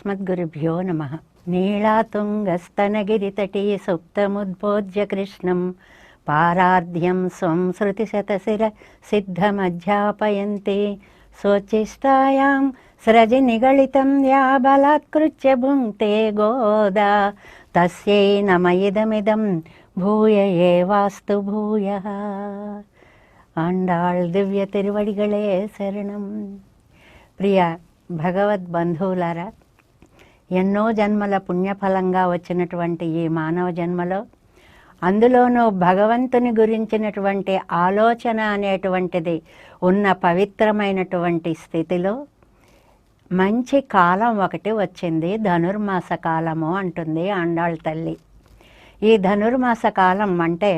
అస్మద్గురుభ్యో నమ. నీళాతుంగస్తనగిరితటీ సుప్తముద్బోధ్య కృష్ణం. పారార్ధ్యం స్వం శృతిశతశిర సిద్ధమధ్యాపయంతే. స్వచిష్టాయాం స్రజి నిగళితం యా బలాత్కృత్య భుంక్తే గోదా. తస్యై నమ ఇదమిదం భూయ ఏవాస్తు భూయ. ఆండాళ్ దివ్య తిరువడిగళే శరణం. ప్రియ భగవద్ బంధువులారా ఎన్నో జన్మల పుణ్యఫలంగా వచ్చినటువంటి ఈ మానవ జన్మలో అందులోనూ భగవంతుని గురించినటువంటి ఆలోచన అనేటువంటిది ఉన్న పవిత్రమైనటువంటి స్థితిలో మంచి కాలం ఒకటి వచ్చింది. ధనుర్మాస కాలము అంటుంది ఆండాళ్ తల్లి. ఈ ధనుర్మాస కాలం అంటే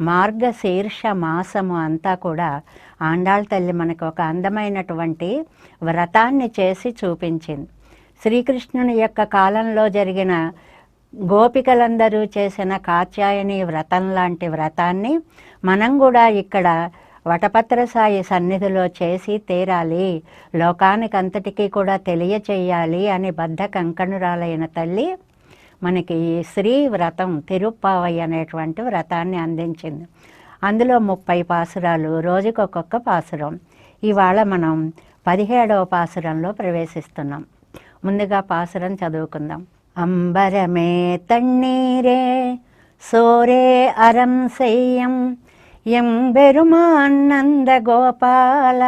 మార్గశీర్ష మాసము అంతా కూడా ఆండాళ్ తల్లి మనకు ఒక అందమైనటువంటి వ్రతాన్ని చేసి చూపించింది. శ్రీకృష్ణుని యొక్క కాలంలో జరిగిన గోపికలందరూ చేసిన కాత్యాయని వ్రతం లాంటి వ్రతాన్ని మనం కూడా ఇక్కడ వటపత్రసాయి సన్నిధిలో చేసి తీరాలి. లోకానికంతటికీ కూడా తెలియచేయాలి అని బద్ధ కంకణురాలైన తల్లి మనకి ఈ శ్రీ వ్రతం తిరుప్పావై అనేటువంటి వ్రతాన్ని అందించింది. అందులో ముప్పై పాసురాలు రోజుకొక్కొక్క పాసురం. ఇవాళ మనం పదిహేడవ పాసురంలో ప్రవేశిస్తున్నాం. ముందుగా పాసురం చదువుకుందాం అంబరమే తన్నీరే సోరే అరం సెయ్యం ఎం బెరుమానంద గోపాల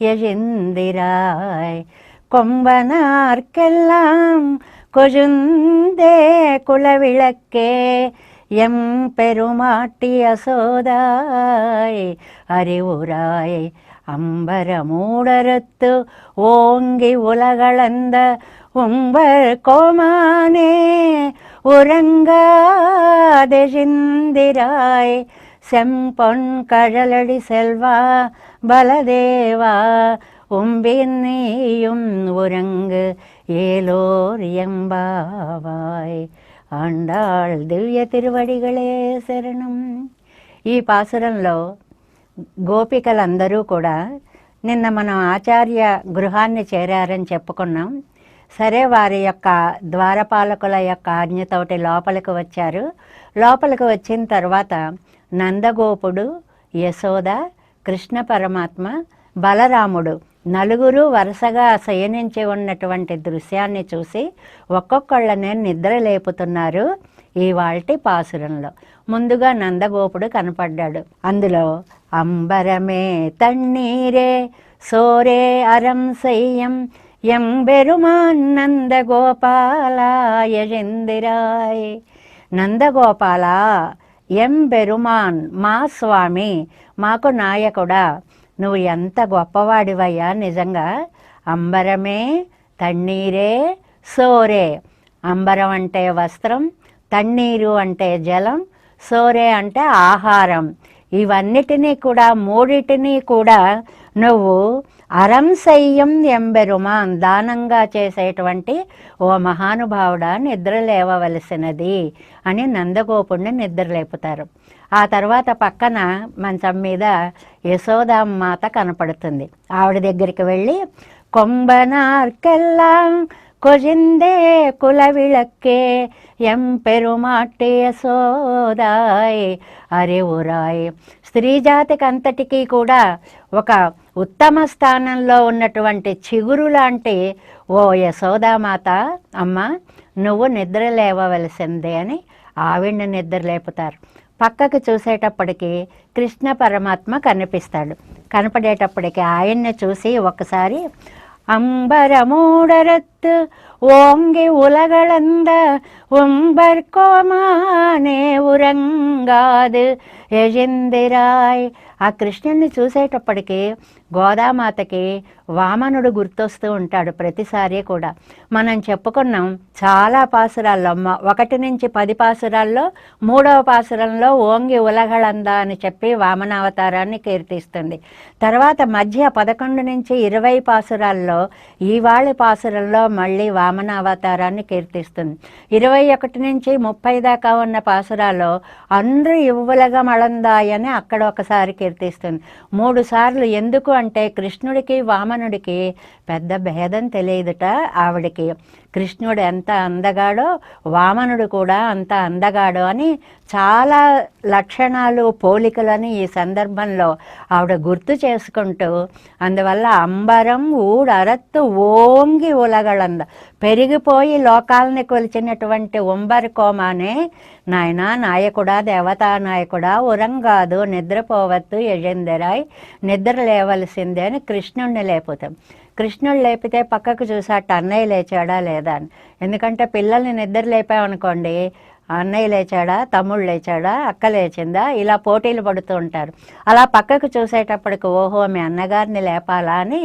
యజిందిరాయ్ கொம்பனார்க்கெல்லாம் கொழுந்தே குலவிளக்கே எம் பெருமாட்டிய சோதாய் அறிவுராய் அம்பரமூடறுத்து ஓங்கி உலகளந்த உம்பர் கோமானே உறங்காதே சிந்திராய் செம்பொன் கழலடி செல்வா பலதேவா உம்பின் நீயும் உறங்கு ஏலோர் எம்பாவாய் ఆండాళ్ దివ్య తిరువడిగళే శరణం ఈ పాసురంలో గోపికలందరూ కూడా నిన్న మనం ఆచార్య గృహాన్ని చేరారని చెప్పుకున్నాం. సరే వారి యొక్క ద్వారపాలకుల యొక్క ఆజ్ఞతోటి లోపలికి వచ్చారు. లోపలికి వచ్చిన తర్వాత నందగోపుడు యశోద కృష్ణ పరమాత్మ బలరాముడు నలుగురు వరుసగా శయనించి ఉన్నటువంటి దృశ్యాన్ని చూసి ఒక్కొక్కళ్ళనే నిద్ర లేపుతున్నారు ఈ పాసురంలో. ముందుగా నందగోపుడు కనపడ్డాడు. అందులో అంబరమే తన్నీరే సోరే అరం సయ్యం ఎంబెరుమాన్ నందగోపాలయజిందిరాయ్ నందగోపాల ఎంబెరుమాన్ మా స్వామి మాకు నాయకుడా నువ్వు ఎంత గొప్పవాడివయ్యా నిజంగా. అంబరమే తన్నీరే సోరే. అంబరం అంటే వస్త్రం తన్నీరు అంటే జలం సోరే అంటే ఆహారం. ఇవన్నిటినీ కూడా మూడిటినీ కూడా నువ్వు అరంశయ్యం ఎంబెరుమా దానంగా చేసేటువంటి ఓ మహానుభావుడా నిద్రలేవవలసినది అని నందగోపుణ్ణి నిద్రలేపుతారు. ఆ తర్వాత పక్కన మంచం మీద యశోదామాత కనపడుతుంది. ఆవిడ దగ్గరికి వెళ్ళి కొంబనార్కెల్లా கொழிந்தே குலவிளக்கே எம் பெருமாட்டி యశోదాయ్ అరేవురాయ్ స్త్రీ జాతికి అంతటికీ కూడా ఒక ఉత్తమ స్థానంలో ఉన్నటువంటి చిగురు లాంటి ఓ యశోదామాత అమ్మ నువ్వు నిద్ర లేవవలసిందే అని ఆవిడ్ని నిద్ర లేపుతారు పక్కకు చూసేటప్పటికి కృష్ణ పరమాత్మ కనిపిస్తాడు కనపడేటప్పటికి ఆయన్ని చూసి ఒకసారి അമ്പരമൂടരത്ത് ஓங்கி உலகளந்த உம்பர்கோமானே ఉరంగాదు యజందిరాయ్ ఆ కృష్ణుని చూసేటప్పటికి గోదామాతకి వామనుడు గుర్తొస్తూ ఉంటాడు ప్రతిసారి కూడా మనం చెప్పుకున్నాం చాలా పాసురాల్లో మ- ఒకటి నుంచి పది పాసురాల్లో మూడవ పాసురంలో ఓంగి ఉలగళంద అని చెప్పి వామనావతారాన్ని కీర్తిస్తుంది తర్వాత మధ్య పదకొండు నుంచి ఇరవై పాసురాల్లో ఈవాళి పాసురంలో మళ్ళీ వామన అవతారాన్ని కీర్తిస్తుంది. ఇరవై ఒకటి నుంచి ముప్పై దాకా ఉన్న పాసురాల్లో అందరూ ఇవ్వలగా మళందాయని అక్కడ ఒకసారి కీర్తిస్తుంది. మూడు సార్లు ఎందుకు అంటే కృష్ణుడికి వామనుడికి పెద్ద భేదం తెలియదుట ఆవిడికి. కృష్ణుడు ఎంత అందగాడో వామనుడు కూడా అంత అందగాడు అని చాలా లక్షణాలు పోలికలని ఈ సందర్భంలో ఆవిడ గుర్తు చేసుకుంటూ అందువల్ల అంబరం ఊడరత్తు ఓంగి ఉలగళంద పెరిగిపోయి లోకాలని కొలిచినటువంటి ఉంబరి కోమానే నాయన నాయకుడా దేవతా నాయకుడా ఉరంగాదు నిద్రపోవద్దు యజందరాయ్ నిద్ర లేవలసిందే అని కృష్ణుణ్ణి లేపుతాం. కృష్ణుడు లేపితే పక్కకు చూసాట అన్నయ్య లేచాడా లేదా అని. ఎందుకంటే పిల్లల్ని నిద్ర లేపామనుకోండి అన్నయ్య లేచాడా తమ్ముడు లేచాడా అక్క లేచిందా ఇలా పోటీలు పడుతూ ఉంటారు. అలా పక్కకు చూసేటప్పటికి ఓహో మీ అన్నగారిని లేపాలా అని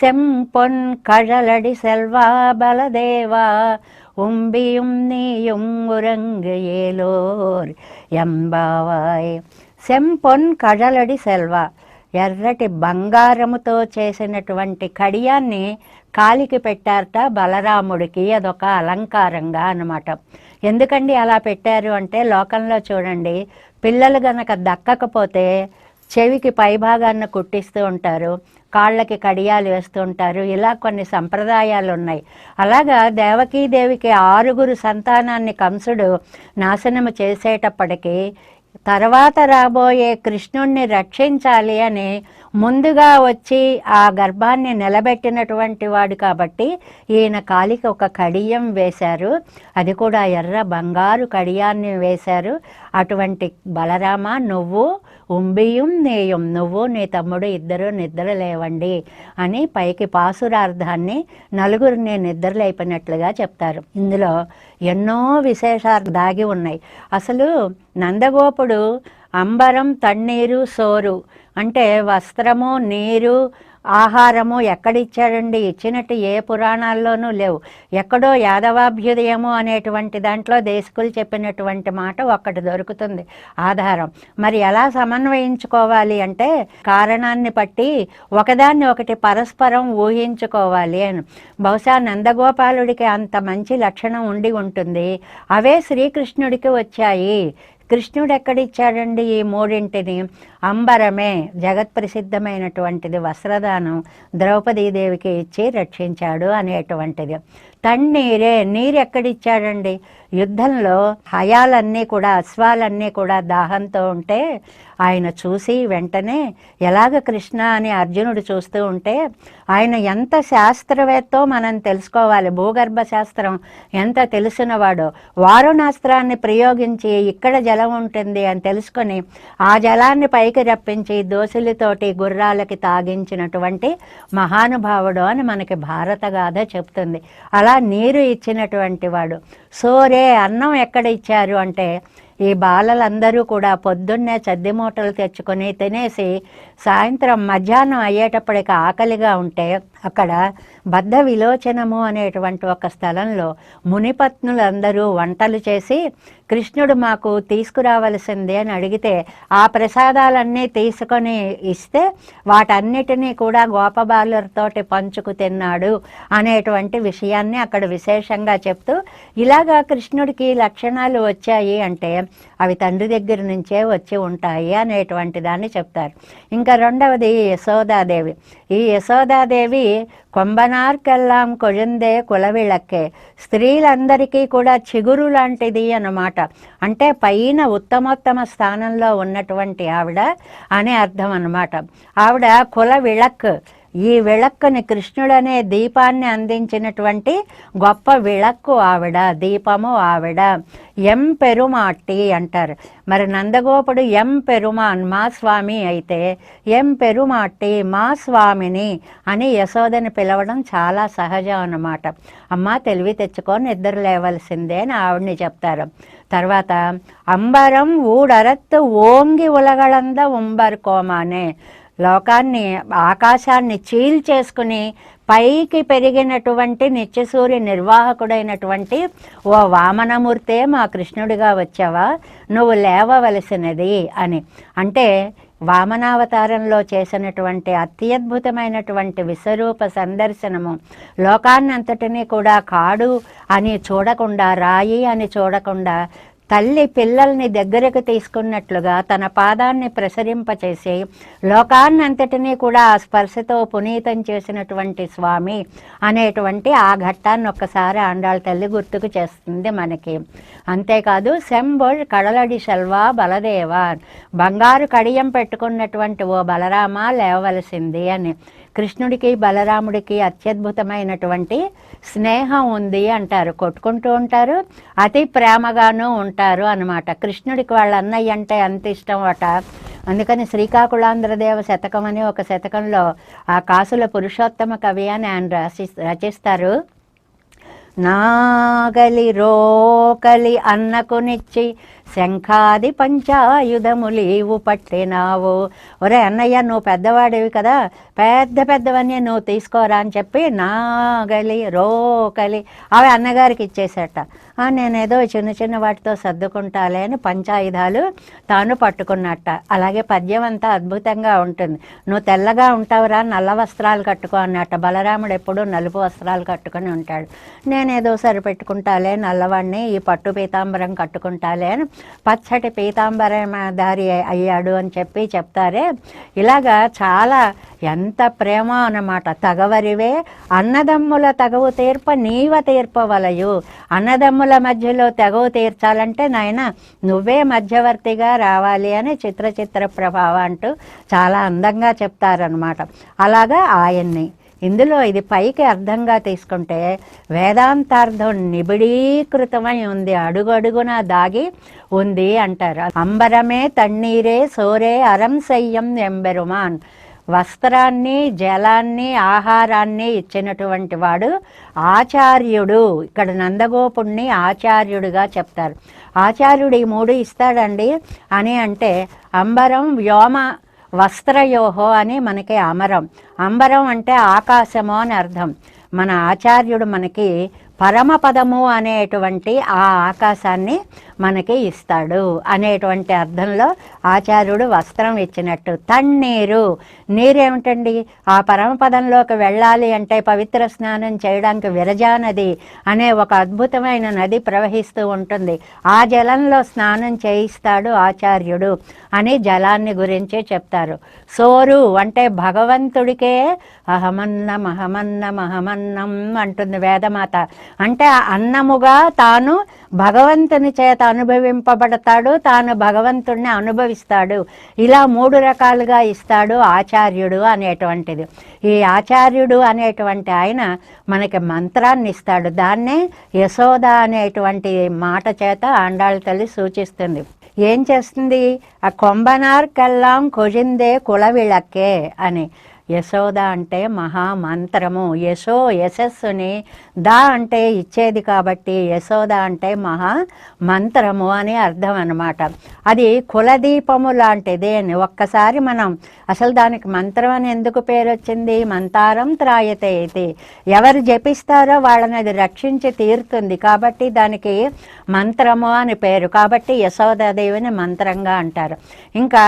సెంపొన్ కడలడి సెల్వా బలదేవా ఉంబియుం నీయుం ఉరంగు ఏలోర్ ఎంబావాయ్. సెంపొన్ కഴలడి సెల్వా. ఎర్రటి బంగారముతో చేసినటువంటి కడియాన్ని కాలికి పెట్టారట బలరాముడికి. అదొక అలంకారంగా అన్నమాట. ఎందుకండి అలా పెట్టారు అంటే లోకంలో చూడండి పిల్లలు గనక దక్కకపోతే చెవికి పైభాగాన్ని కుట్టిస్తూ ఉంటారు కాళ్ళకి కడియాలు వేస్తూ ఉంటారు ఇలా కొన్ని సంప్రదాయాలు ఉన్నాయి. అలాగా దేవకీదేవికి ఆరుగురు సంతానాన్ని కంసుడు నాశనము చేసేటప్పటికీ తర్వాత రాబోయే కృష్ణుణ్ణి రక్షించాలి అని ముందుగా వచ్చి ఆ గర్భాన్ని నిలబెట్టినటువంటి వాడు కాబట్టి ఈయన కాలికి ఒక కడియం వేశారు. అది కూడా ఎర్ర బంగారు కడియాన్ని వేశారు. అటువంటి బలరామ నువ్వు ఉంబియం నేయం నువ్వు నీ తమ్ముడు ఇద్దరు నిద్ర లేవండి అని పైకి పాసురార్థాన్ని నలుగురిని నిద్ర లేపినట్లుగా చెప్తారు. ఇందులో ఎన్నో విశేషాలు దాగి ఉన్నాయి. అసలు నందగోపుడు అంబరం తన్నీరు సోరు అంటే వస్త్రము నీరు ఆహారము ఎక్కడిచ్చాడండి? ఇచ్చినట్టు ఏ పురాణాల్లోనూ లేవు. ఎక్కడో యాదవాభ్యుదయము అనేటువంటి దాంట్లో దేశకులు చెప్పినటువంటి మాట ఒక్కటి దొరుకుతుంది. ఆధారం. మరి ఎలా సమన్వయించుకోవాలి అంటే కారణాన్ని బట్టి ఒకదాన్ని ఒకటి పరస్పరం ఊహించుకోవాలి అని. బహుశా నందగోపాలుడికి అంత మంచి లక్షణం ఉండి ఉంటుంది. అవే శ్రీకృష్ణుడికి వచ్చాయి. కృష్ణుడు ఎక్కడిచ్చాడండి ఈ మూడింటిని? అంబరమే జగత్ ప్రసిద్ధమైనటువంటిది వస్త్రదానం ద్రౌపదీదేవికి ఇచ్చి రక్షించాడు అనేటువంటిది. తన్నీరే నీరు ఎక్కడిచ్చాడండి యుద్ధంలో హయాలన్నీ కూడా అశ్వాలన్నీ కూడా దాహంతో ఉంటే ఆయన చూసి వెంటనే ఎలాగ కృష్ణ అని అర్జునుడు చూస్తూ ఉంటే ఆయన ఎంత శాస్త్రవేత్తో మనం తెలుసుకోవాలి? భూగర్భ శాస్త్రం ఎంత తెలిసినవాడో వారుణాస్త్రాన్ని ప్రయోగించి ఇక్కడ జలం ఉంటుంది అని తెలుసుకొని ఆ జలాన్ని పైకి రప్పించి దోసులతోటి గుర్రాలకి తాగించినటువంటి మహానుభావుడు అని మనకి భారత గాథ చెప్తుంది. అలా నీరు ఇచ్చినటువంటి వాడు. సోరే అన్నం ఎక్కడ ఇచ్చారు అంటే ఈ బాలలందరూ కూడా పొద్దున్నే చద్ది మూటలు తెచ్చుకొని తినేసి సాయంత్రం మధ్యాహ్నం అయ్యేటప్పటికి ఆకలిగా ఉంటే అక్కడ బద్ధ విలోచనము అనేటువంటి ఒక స్థలంలో మునిపత్నులందరూ వంటలు చేసి కృష్ణుడు మాకు తీసుకురావలసిందే అని అడిగితే ఆ ప్రసాదాలన్నీ తీసుకొని ఇస్తే వాటన్నిటినీ కూడా గోపబాలులతోటి పంచుకు తిన్నాడు అనేటువంటి విషయాన్ని అక్కడ విశేషంగా చెప్తూ ఇలాగా కృష్ణుడికి లక్షణాలు వచ్చాయి అంటే అవి తండ్రి దగ్గర నుంచే వచ్చి ఉంటాయి అనేటువంటి దాన్ని చెప్తారు. ఇంకా రెండవది యశోదాదేవి. ఈ యశోదాదేవి కొంబనార్కెల్లాం కొజందే కులవిళక్కే. స్త్రీలందరికీ కూడా చిగురు లాంటిది అన్నమాట. అంటే పైన ఉత్తమోత్తమ స్థానంలో ఉన్నటువంటి ఆవిడ అనే అర్థం అన్నమాట. ఆవిడ కుల విళక్ ఈ విళక్కుని కృష్ణుడనే దీపాన్ని అందించినటువంటి గొప్ప విళక్కు ఆవిడ దీపము ఆవిడ. ఎం పెరుమాట్టి అంటారు. మరి నందగోపుడు ఎం పెరుమాన్ మా స్వామి అయితే ఎం పెరుమాట్టి మా స్వామిని అని యశోదని పిలవడం చాలా సహజం అన్నమాట. అమ్మ తెలివి తెచ్చుకొని నిద్ర లేవలసిందే అని ఆవిడని చెప్తారు. తర్వాత అంబరం ఊడరత్తు ఓంగి ఉలగళంద ఉంబర్ కోమానే. లోకాన్ని ఆకాశాన్ని చీల్చేసుకుని పైకి పెరిగినటువంటి నిత్యసూర్య నిర్వాహకుడైనటువంటి ఓ వామనమూర్తే మా కృష్ణుడిగా వచ్చావా? నువ్వు లేవవలసినది అని. అంటే వామనావతారంలో చేసినటువంటి అత్యద్భుతమైనటువంటి విశ్వరూప సందర్శనము లోకాన్నంతటినీ కూడా కాడు అని చూడకుండా రాయి అని చూడకుండా తల్లి పిల్లల్ని దగ్గరకు తీసుకున్నట్లుగా తన పాదాన్ని ప్రసరింపచేసి లోకాన్నంతటినీ కూడా ఆ స్పర్శతో పునీతం చేసినటువంటి స్వామి అనేటువంటి ఆ ఘట్టాన్ని ఒక్కసారి ఆండాళ్ళ తల్లి గుర్తుకు చేస్తుంది మనకి. అంతేకాదు శంబుల్ కడలడి శల్వా బలదేవ బంగారు కడియం పెట్టుకున్నటువంటి ఓ బలరామ లేవలసింది అని. కృష్ణుడికి బలరాముడికి అత్యద్భుతమైనటువంటి స్నేహం ఉంది అంటారు. కొట్టుకుంటూ ఉంటారు. అతి ప్రేమగాను ఉంటారు అనమాట కృష్ణుడికి వాళ్ళ అన్నయ్య అంటే అంత ఇష్టం అట. అందుకని శ్రీకాకుళాంధ్రదేవ శతకం అని ఒక శతకంలో ఆ కాసుల పురుషోత్తమ కవి అని ఆయన రచి రచిస్తారు. నాగలి రోకలి అన్నకునిచ్చి శంఖాది పంచాయుధములీవు పట్టినావు. ఒరే అన్నయ్య నువ్వు పెద్దవాడివి కదా పెద్ద పెద్దవన్నీ నువ్వు తీసుకోరా అని చెప్పి నాగలి రోకలి అవి అన్నగారికి ఇచ్చేసేట నేనేదో చిన్న చిన్న వాటితో సర్దుకుంటాలే అని పంచాయుధాలు తాను పట్టుకున్నట్ట. అలాగే పద్యం అంతా అద్భుతంగా ఉంటుంది. నువ్వు తెల్లగా ఉంటావురా నల్ల వస్త్రాలు కట్టుకో అన్నట్ట. బలరాముడు ఎప్పుడూ నలుపు వస్త్రాలు కట్టుకొని ఉంటాడు. నేనేదో సరిపెట్టుకుంటాలే నల్లవాడిని ఈ పట్టు పీతాంబరం కట్టుకుంటాలే అని పచ్చటి పీతాంబరం దారి అయ్యాడు అని చెప్పి చెప్తారే. ఇలాగా చాలా ఎంత ప్రేమ అన్నమాట. తగవరివే అన్నదమ్ముల తగవు తీర్ప నీవ తీర్పవలయు. అన్నదమ్ముల మధ్యలో తెగవ తీర్చాలంటే నాయన నువ్వే మధ్యవర్తిగా రావాలి అని చిత్ర చిత్ర ప్రభావ అంటూ చాలా అందంగా చెప్తారనమాట అలాగా ఆయన్ని. ఇందులో ఇది పైకి అర్థంగా తీసుకుంటే వేదాంతార్థం నిబిడీకృతమై ఉంది అడుగడుగున దాగి ఉంది అంటారు. అంబరమే తన్నీరే సోరే అరం సయ్యం ఎంబెరుమాన్. వస్త్రాన్ని జలాన్ని ఆహారాన్ని ఇచ్చినటువంటి వాడు ఆచార్యుడు. ఇక్కడ నందగోపుణ్ణి ఆచార్యుడిగా చెప్తారు. ఆచార్యుడు ఈ మూడు ఇస్తాడండి. అని అంటే అంబరం వ్యోమ వస్త్రయోహో అని మనకి అమరం. అంబరం అంటే ఆకాశము అని అర్థం. మన ఆచార్యుడు మనకి పరమపదము అనేటువంటి ఆ ఆకాశాన్ని మనకి ఇస్తాడు అనేటువంటి అర్థంలో ఆచార్యుడు వస్త్రం ఇచ్చినట్టు. తన్నీరు. నీరేమిటండి? ఆ పరమపదంలోకి వెళ్ళాలి అంటే పవిత్ర స్నానం చేయడానికి విరజా నది అనే ఒక అద్భుతమైన నది ప్రవహిస్తూ ఉంటుంది. ఆ జలంలో స్నానం చేయిస్తాడు ఆచార్యుడు అని జలాన్ని గురించి చెప్తారు. సోరు అంటే భగవంతుడికే అహమన్నం అహమన్నం అహమన్నం అంటుంది వేదమాత. అంటే అన్నముగా తాను భగవంతుని చేత అనుభవింపబడతాడు తాను భగవంతుణ్ణి అనుభవిస్తాడు. ఇలా మూడు రకాలుగా ఇస్తాడు ఆచార్యుడు అనేటువంటిది. ఈ ఆచార్యుడు అనేటువంటి ఆయన మనకి మంత్రాన్ని ఇస్తాడు. దాన్నే యశోద అనేటువంటి మాట చేత ఆండాళ్ళ తల్లి సూచిస్తుంది. ఏం చేస్తుంది? ఆ కొంబనార్ కల్లాం కొజిందే కులవిళక్కే అని. యశోద అంటే మహామంత్రము. యశో యశస్సుని దా అంటే ఇచ్చేది కాబట్టి యశోద అంటే మహా మంత్రము అని అర్థం అనమాట అది కులదీపము లాంటిది అని ఒక్కసారి మనం అసలు దానికి మంత్రం అని ఎందుకు పేరు వచ్చింది? మంతారం త్రాయతే ఇది. ఎవరు జపిస్తారో వాళ్ళని అది రక్షించి తీరుతుంది కాబట్టి దానికి మంత్రము అని పేరు. కాబట్టి యశోదాదేవిని మంత్రంగా అంటారు. ఇంకా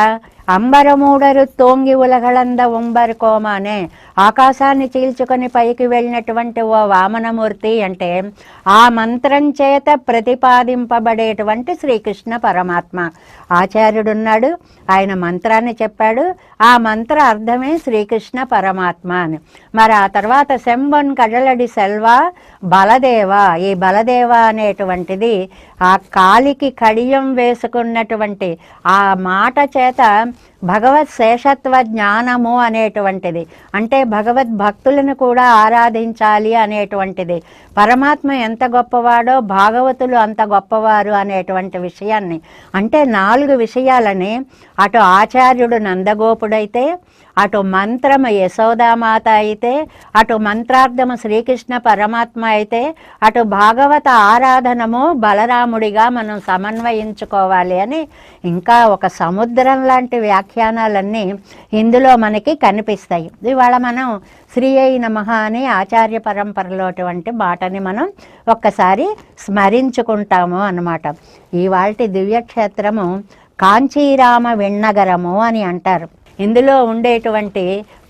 అంబరమూడరు తోంగి ఉలగళంద ఉంబరు కోమానే ఆకాశాన్ని చీల్చుకొని పైకి వెళ్ళినటువంటి ఓ వామనమూర్తి అంటే ఆ మంత్రం చేత ప్రతిపాదింపబడేటువంటి శ్రీకృష్ణ పరమాత్మ. ఆచార్యుడున్నాడు ఆయన మంత్రాన్ని చెప్పాడు ఆ మంత్ర అర్థమే శ్రీకృష్ణ పరమాత్మ అని. మరి ఆ తర్వాత శంబన్ కడలడి సెల్వా బలదేవ ఈ బలదేవ అనేటువంటిది ఆ కాలికి కడియం వేసుకున్నటువంటి ఆ మాట చేత భగవత్ శేషత్వ జ్ఞానము అనేటువంటిది. అంటే భగవద్ భక్తులను కూడా ఆరాధించాలి అనేటువంటిది. పరమాత్మ ఎంత గొప్పవాడో భాగవతులు అంత గొప్పవారు అనేటువంటి విషయాన్ని. అంటే నాలుగు విషయాలని అటు ఆచార్యుడు నందగోపుడైతే అటు మంత్రము యశోదామాత అయితే అటు మంత్రార్థము శ్రీకృష్ణ పరమాత్మ అయితే అటు భాగవత ఆరాధనము బలరాముడిగా మనం సమన్వయించుకోవాలి అని ఇంకా ఒక సముద్రం లాంటి వ్యాఖ్యానాలన్నీ ఇందులో మనకి కనిపిస్తాయి. ఇవాళ మనం శ్రీ అయి నమః అని ఆచార్య పరంపరలోటువంటి మాటని మనం ఒక్కసారి స్మరించుకుంటాము అన్నమాట. ఇవాళ దివ్యక్షేత్రము కాంచీరామ విన్నగరము అని అంటారు. ఇందులో ఉండేటువంటి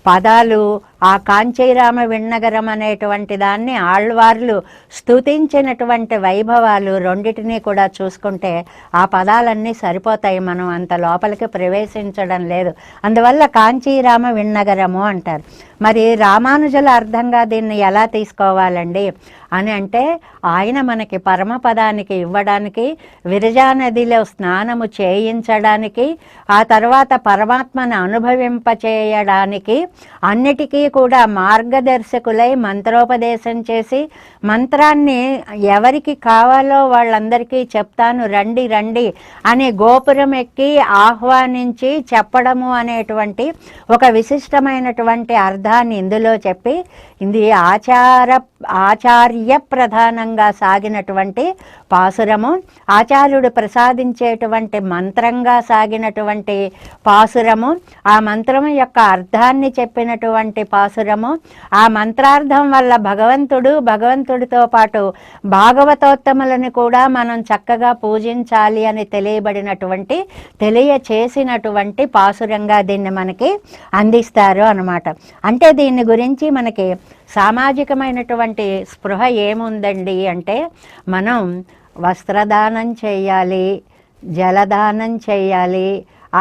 పదాలు ఆ కాంచీరామ విన్నగరం అనేటువంటి దాన్ని ఆళ్వార్లు స్తుతించినటువంటి వైభవాలు రెండిటినీ కూడా చూసుకుంటే ఆ పదాలన్నీ సరిపోతాయి మనం అంత లోపలికి ప్రవేశించడం లేదు. అందువల్ల కాంచీరామ విన్నగరము అంటారు. మరి రామానుజుల అర్థంగా దీన్ని ఎలా తీసుకోవాలండి? అని అంటే ఆయన మనకి పరమపదానికి ఇవ్వడానికి విరజా నదిలో స్నానము చేయించడానికి ఆ తర్వాత పరమాత్మను అనుభవింపచేయడానికి అన్నిటికీ కూడా మార్గదర్శకులై మంత్రోపదేశం చేసి మంత్రాన్ని ఎవరికి కావాలో వాళ్ళందరికీ చెప్తాను రండి రండి అని గోపురం ఎక్కి ఆహ్వానించి చెప్పడము అనేటువంటి ఒక విశిష్టమైనటువంటి అర్థాన్ని ఇందులో చెప్పి ఇది ఆచార ఆచార్య ప్రధానంగా సాగినటువంటి పాసురము ఆచార్యుడు ప్రసాదించేటువంటి మంత్రంగా సాగినటువంటి పాసురము ఆ మంత్రం యొక్క అర్థాన్ని చెప్పినటువంటి పాసురము ఆ మంత్రార్థం వల్ల భగవంతుడు భగవంతుడితో పాటు భాగవతోత్తములను కూడా మనం చక్కగా పూజించాలి అని తెలియబడినటువంటి తెలియచేసినటువంటి పాసురంగా దీన్ని మనకి అందిస్తారు అన్నమాట. అంటే దీని గురించి మనకి సామాజికమైనటువంటి స్పృహ ఏముందండి అంటే మనం వస్త్రదానం చేయాలి జలదానం చేయాలి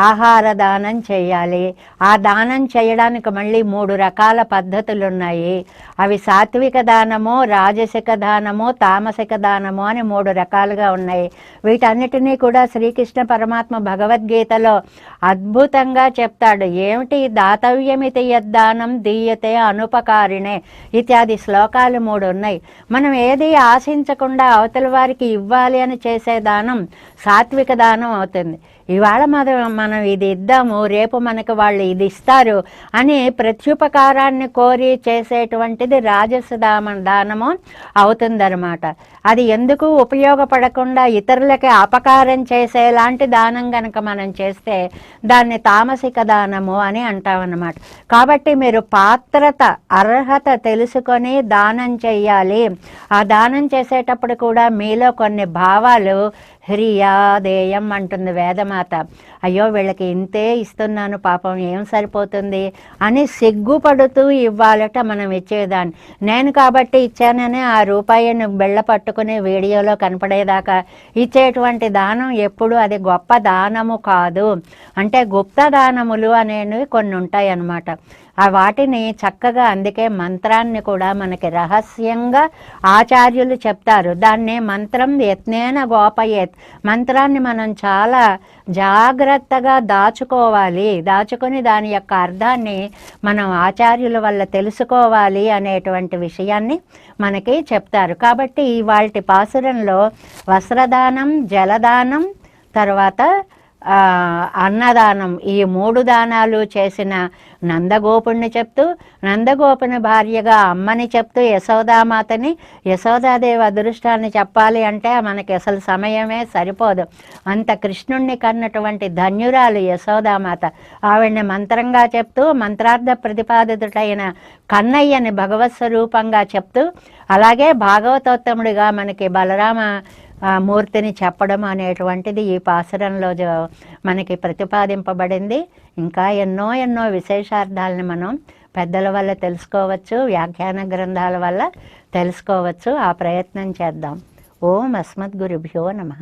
ఆహార దానం చేయాలి. ఆ దానం చేయడానికి మళ్ళీ మూడు రకాల పద్ధతులు ఉన్నాయి అవి సాత్విక దానము రాజసిక దానము తామసిక దానము అని మూడు రకాలుగా ఉన్నాయి. వీటన్నిటినీ కూడా శ్రీకృష్ణ పరమాత్మ భగవద్గీతలో అద్భుతంగా చెప్తాడు. ఏమిటి? దాతవ్యమితి యద్దానం దీయతే అనుపకారిణే ఇత్యాది శ్లోకాలు మూడు ఉన్నాయి. మనం ఏది ఆశించకుండా అవతల వారికి ఇవ్వాలి అని చేసే దానం సాత్విక దానం అవుతుంది. ఇవాళ మన మనం ఇది ఇద్దాము రేపు మనకు వాళ్ళు ఇది ఇస్తారు అని ప్రత్యుపకారాన్ని కోరి చేసేటువంటిది రాజస దామ దానము అవుతుందన్నమాట. అది ఎందుకు ఉపయోగపడకుండా ఇతరులకి అపకారం చేసేలాంటి దానం గనక మనం చేస్తే దాన్ని తామసిక దానము అని అంటామన్నమాట. కాబట్టి మీరు పాత్రత అర్హత తెలుసుకొని దానం చేయాలి ఆ దానం చేసేటప్పుడు కూడా మీలో కొన్ని భావాలు హ్రియాదేయం అంటుంది వేదమాత. అయ్యో వీళ్ళకి ఇంతే ఇస్తున్నాను పాపం ఏం సరిపోతుంది? అని సిగ్గుపడుతూ ఇవ్వాలట మనం ఇచ్చేదాన్ని. నేను కాబట్టి ఇచ్చానని ఆ రూపాయిని బిళ్ళ పట్టుకుని వీడియోలో కనపడేదాకా ఇచ్చేటువంటి దానం ఎప్పుడు అది గొప్ప దానము కాదు. అంటే గుప్త దానములు అనేవి కొన్ని ఉంటాయి అన్నమాట ఆ వాటిని చక్కగా అందుకే మంత్రాన్ని కూడా మనకి రహస్యంగా ఆచార్యులు చెప్తారు. దాన్నే మంత్రం యత్నేన గోపయేత్ మంత్రాన్ని మనం చాలా జాగ్రత్తగా దాచుకోవాలి. దాచుకొని దాని యొక్క అర్థాన్ని మనం ఆచార్యుల వల్ల తెలుసుకోవాలి అనేటువంటి విషయాన్ని మనకి చెప్తారు. కాబట్టి వాటి పాసురంలో వస్త్రదానం జలదానం తర్వాత అన్నదానం ఈ మూడు దానాలు చేసిన నందగోపుణ్ణి చెప్తూ నందగోపుని భార్యగా అమ్మని చెప్తూ యశోదామాతని యశోదాదేవి అదృష్టాన్ని చెప్పాలి అంటే మనకి అసలు సమయమే సరిపోదు. అంత కృష్ణుణ్ణి కన్నటువంటి ధన్యురాలు యశోదామాత. ఆవిడ్ని మంత్రంగా చెప్తూ మంత్రార్థ ప్రతిపాదితుడైన కన్నయ్యని భగవత్ స్వరూపంగా చెప్తూ అలాగే భాగవతోత్తముడిగా మనకి బలరామ మూర్తిని చెప్పడం అనేటువంటిది ఈ పాసురంలో మనకి ప్రతిపాదింపబడింది. ఇంకా ఎన్నో ఎన్నో విశేషార్థాలని మనం పెద్దల వల్ల తెలుసుకోవచ్చు వ్యాఖ్యాన గ్రంథాల వల్ల తెలుసుకోవచ్చు. ఆ ప్రయత్నం చేద్దాం. ఓం అస్మద్గురుభ్యో నమ.